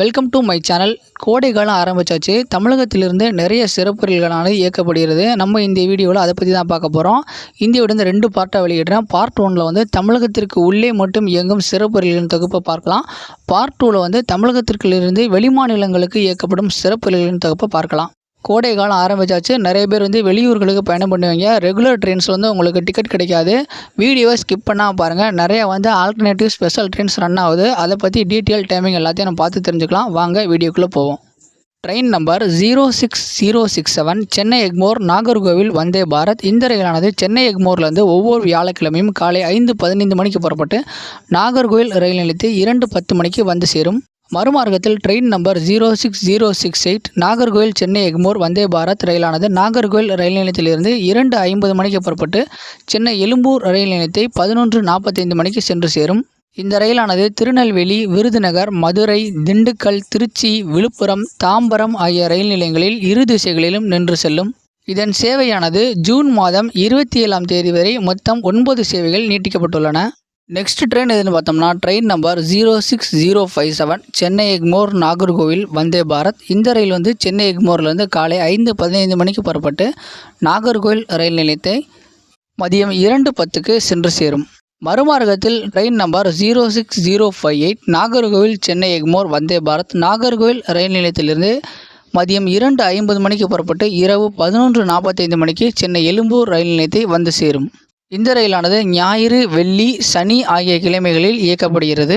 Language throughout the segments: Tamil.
வெல்கம் டு மை சேனல் கோடை காலம் ஆரம்பிச்சாச்சு. தமிழகத்திலிருந்து நிறைய சிறப்புகளானது இயக்கப்படுகிறது. நம்ம இந்த வீடியோவில் அதை பற்றி தான் பார்க்க போகிறோம் இந்தியாவோட இந்த ரெண்டு பார்ட்டாக வெளியிடுறேன். பார்ட் ஒனில் வந்து தமிழகத்திற்கு உள்ளே மட்டும் இயங்கும் சிறப்புகளின் தொகுப்பை பார்க்கலாம். பார்ட் டூவில் வந்து தமிழகத்திற்கிலிருந்து வெளிமாநிலங்களுக்கு இயக்கப்படும் சிறப்புகளின் தொகுப்பை பார்க்கலாம். கோடை காலம் ஆரம்பிச்சாச்சு. நிறைய பேர் வந்து வெளியூர்களுக்கு பயணம் பண்ணுவீங்க. ரெகுலர் ட்ரெயின்ஸ் வந்து உங்களுக்கு டிக்கெட் கிடைக்காது. வீடியோவை ஸ்கிப் பண்ணால் பாருங்கள் நிறையா வந்து ஆல்டர்னேட்டிவ் ஸ்பெஷல் ட்ரெயின்ஸ் ரன் ஆகுது. அதை பற்றி டீட்டெயில் டைமிங் எல்லாத்தையும் நம்ம பார்த்து தெரிஞ்சுக்கலாம். வாங்க வீடியோக்குள்ளே போவோம். Train number zero six zero six seven Chennai Egmore Nagercoil Vande Bharat இந்த ரயிலானது சென்னை எக்மோர்லேருந்து ஒவ்வொரு வியாழக்கிழமையும் காலை ஐந்து பதினைந்து மணிக்கு புறப்பட்டு நாகர்கோவில் ரயில் நிலையத்தை இரண்டு பத்து மணிக்கு வந்து சேரும். மறுமார்க்கத்தில் train number zero six zero six eight Nagercoil Chennai Egmore Vande Bharat ரயிலானது Nagercoil ரயில் நிலையத்திலிருந்து இரண்டு ஐம்பது மணிக்கு புறப்பட்டு சென்னை எழும்பூர் ரயில் நிலையத்தை பதினொன்று நாற்பத்தைந்து மணிக்கு சென்று சேரும். இந்த ரயிலானது திருநெல்வேலி விருதுநகர் மதுரை திண்டுக்கல் திருச்சி விழுப்புரம் தாம்பரம் ஆகிய ரயில் நிலையங்களில் இரு திசைகளிலும் நின்று செல்லும். இதன் சேவையானது ஜூன் மாதம் இருபத்தி ஏழாம் தேதி வரை மொத்தம் ஒன்பது சேவைகள் நீட்டிக்கப்பட்டுள்ளன. நெக்ஸ்ட் ட்ரெயின் எதுன்னு பார்த்தோம்னா train number zero six zero five seven Chennai Egmore Nagercoil Vande Bharat இந்த ரயில் வந்து சென்னை எக்மோர்லேருந்து காலை ஐந்து பதினைந்து மணிக்கு புறப்பட்டு நாகர்கோவில் ரயில் நிலையத்தை மதியம் இரண்டு பத்துக்கு சென்று சேரும். மறுமார்க்கத்தில் train number zero six zero five eight Nagercoil Chennai Egmore Vande Bharat Nagercoil ரயில் நிலையத்திலிருந்து மதியம் இரண்டு ஐம்பது மணிக்கு புறப்பட்டு இரவு பதினொன்று நாற்பத்தைந்து மணிக்கு சென்னை எழும்பூர் ரயில் நிலையத்தை வந்து சேரும். இந்த ரயிலானது ஞாயிறு வெள்ளி சனி ஆகிய கிழமைகளில் இயக்கப்படுகிறது.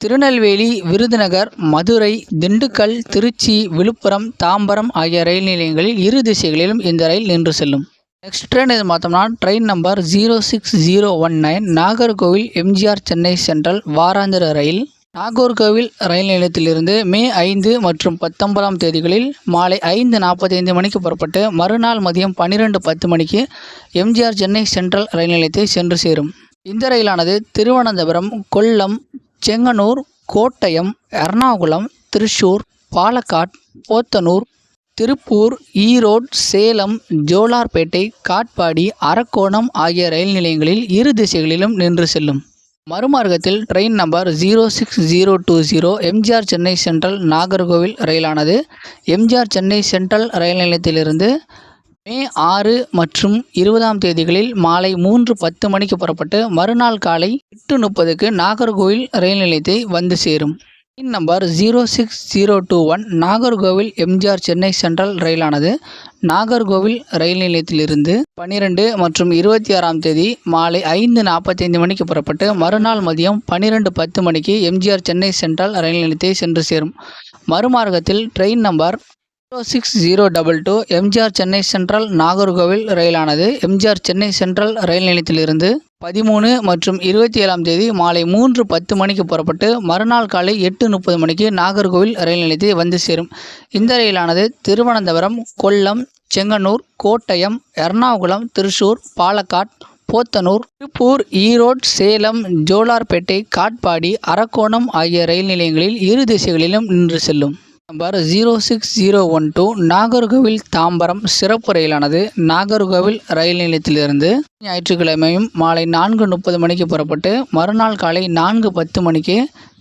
திருநெல்வேலி விருதுநகர் மதுரை திண்டுக்கல் திருச்சி விழுப்புரம் தாம்பரம் ஆகிய ரயில் நிலையங்களில் இரு திசைகளிலும் இந்த ரயில் நின்று செல்லும். நெக்ஸ்ட் ட்ரெயின் எது பார்த்தோம்னா train number zero six zero one nine Nagercoil MGR Chennai Central வாராந்திர ரயில். நாகர்கோவில் ரயில் நிலையத்திலிருந்து மே ஐந்து மற்றும் பத்தொன்பதாம் தேதிகளில் மாலை ஐந்து நாற்பத்தைந்து மணிக்கு புறப்பட்டு மறுநாள் மதியம் பன்னிரெண்டு பத்து மணிக்கு எம்ஜிஆர் சென்னை சென்ட்ரல் ரயில் நிலையத்தை சென்று சேரும். இந்த ரயிலானது திருவனந்தபுரம் கொல்லம் செங்கனூர் கோட்டயம் எர்ணாகுளம் திருச்சூர் பாலக்காட் போத்தனூர் திருப்பூர் ஈரோடு சேலம் ஜோலார்பேட்டை காட்பாடி அரக்கோணம் ஆகிய ரயில் நிலையங்களில் இரு திசைகளிலும் நின்று செல்லும். மறுமார்க்கத்தில் train number zero six zero two zero MGR Chennai Central Nagercoil ரயிலானது. MGR Chennai central ரயில் நிலையத்திலிருந்து மே ஆறு மற்றும் இருபதாம் தேதிகளில் மாலை மூன்று பத்து மணிக்கு புறப்பட்டு மறுநாள் காலை எட்டு முப்பதுக்கு நாகர்கோவில் ரயில் நிலையத்தை வந்து சேரும். Train number zero six zero two one Nagercoil MGR Chennai Central ரயிலானது. Nagercoil ரயில் நிலையத்திலிருந்து பனிரெண்டு மற்றும் இருபத்தி ஆறாம் தேதி மாலை ஐந்து நாற்பத்தைந்து மணிக்கு புறப்பட்டு மறுநாள் மதியம் பன்னிரெண்டு பத்து மணிக்கு எம்ஜிஆர் சென்னை சென்ட்ரல் ரயில் நிலையத்தை சென்று சேரும். மறுமார்க்கத்தில் train number zero six zero double two MGR Chennai Central Nagercoil ரயிலானது. MGR Chennai central ரயில் நிலையத்திலிருந்து பதிமூணு மற்றும் இருபத்தி ஏழாம் தேதி மாலை மூன்று பத்து மணிக்கு புறப்பட்டு மறுநாள் காலை எட்டு முப்பது மணிக்கு நாகர்கோவில் ரயில் நிலையத்தை வந்து சேரும். இந்த ரயிலானது திருவனந்தபுரம் கொல்லம் செங்கனூர் கோட்டயம் எர்ணாகுளம் திருச்சூர் பாலக்காட் போத்தனூர் திருப்பூர் ஈரோடு சேலம் ஜோலார்பேட்டை காட்பாடி அரக்கோணம் ஆகிய ரயில் நிலையங்களில் இரு திசைகளிலும் நின்று செல்லும். Number zero six zero one two Nagercoil Tambaram சிறப்பு ரயிலானது. நாகர்கோவில் ரயில் நிலையத்திலிருந்து ஞாயிற்றுக்கிழமையும் மாலை நான்கு முப்பது மணிக்கு புறப்பட்டு மறுநாள் காலை நான்கு பத்து மணிக்கு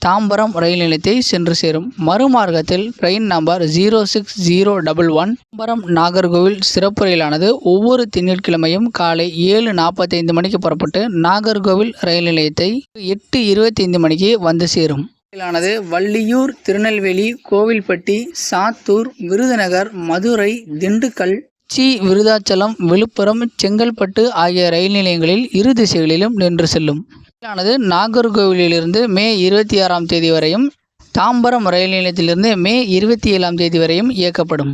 தாம்பரம் ரயில் நிலையத்தை சென்று சேரும். மறுமார்க்கத்தில் train number zero six zero double one Tambaram Nagercoil சிறப்பு ரயிலானது ஒவ்வொரு திங்கட்கிழமையும் காலை ஏழு நாற்பத்தைந்து மணிக்கு புறப்பட்டு நாகர்கோவில் ரயில் நிலையத்தை எட்டு இருபத்தைந்து மணிக்கு வந்து சேரும். ஆனது வள்ளியூர் திருநெல்வேலி கோவில்பட்டி சாத்தூர் விருதுநகர் மதுரை திண்டுக்கல் சி. விருதாச்சலம் விழுப்புரம் செங்கல்பட்டு ஆகிய ரயில் நிலையங்களில் இரு திசைகளிலும் நின்று செல்லும். ரயிலானது நாகர்கோவிலிருந்து மே இருபத்தி ஆறாம் தேதி வரையும் தாம்பரம் ரயில் நிலையத்திலிருந்து மே இருபத்தி ஏழாம் தேதி வரையும் இயக்கப்படும்.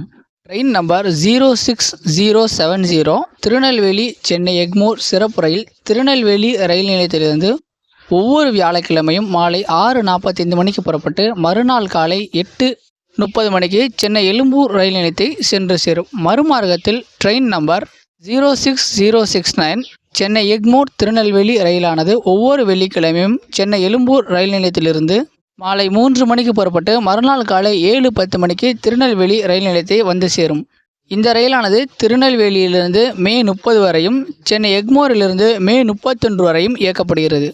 Train number zero six zero seven zero Tirunelveli Chennai Egmore சிறப்பு ரயில் திருநெல்வேலி ரயில் நிலையத்திலிருந்து ஒவ்வொரு வியாழக்கிழமையும் மாலை ஆறு நாற்பத்தைந்து மணிக்கு புறப்பட்டு மறுநாள் காலை எட்டு முப்பது மணிக்கு சென்னை எழும்பூர் ரயில் நிலையத்தை சென்று சேரும். மறுமார்க்கத்தில் train number zero six zero six nine Chennai Egmore Tirunelveli ரயிலானது ஒவ்வொரு வெள்ளிக்கிழமையும் சென்னை எழும்பூர் ரயில் நிலையத்திலிருந்து மாலை மூன்று மணிக்கு புறப்பட்டு மறுநாள் காலை ஏழு பத்து மணிக்கு திருநெல்வேலி ரயில் நிலையத்தை வந்து சேரும். இந்த ரயிலானது திருநெல்வேலியிலிருந்து மே முப்பது வரையும் சென்னை எக்மோரிலிருந்து மே முப்பத்தொன்று வரையும் இயக்கப்படுகிறது.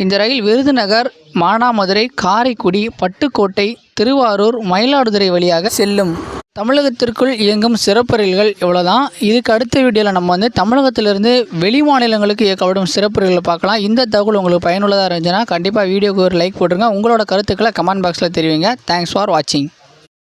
இந்த ரயில் விருதுநகர் மானாமதுரை காரைக்குடி பட்டுக்கோட்டை திருவாரூர் மயிலாடுதுறை வழியாக செல்லும். தமிழகத்திற்குள் இயங்கும் சிறப்பு ரயில்கள் இவ்வளோதான் இதுக்கு அடுத்த வீடியோவில் நம்ம வந்து தமிழகத்திலிருந்து வெளி மாநிலங்களுக்கு இயக்கப்படும் சிறப்பு ரயில்களை பார்க்கலாம். இந்த தகவல் உங்களுக்கு பயனுள்ளதாக இருந்துச்சுன்னா கண்டிப்பாக வீடியோக்கு ஒரு லைக் போட்டுருங்க. உங்களோட கருத்துக்களை கமெண்ட் பாக்ஸில் தெரிவிங்க. தேங்க்ஸ் ஃபார் வாட்சிங்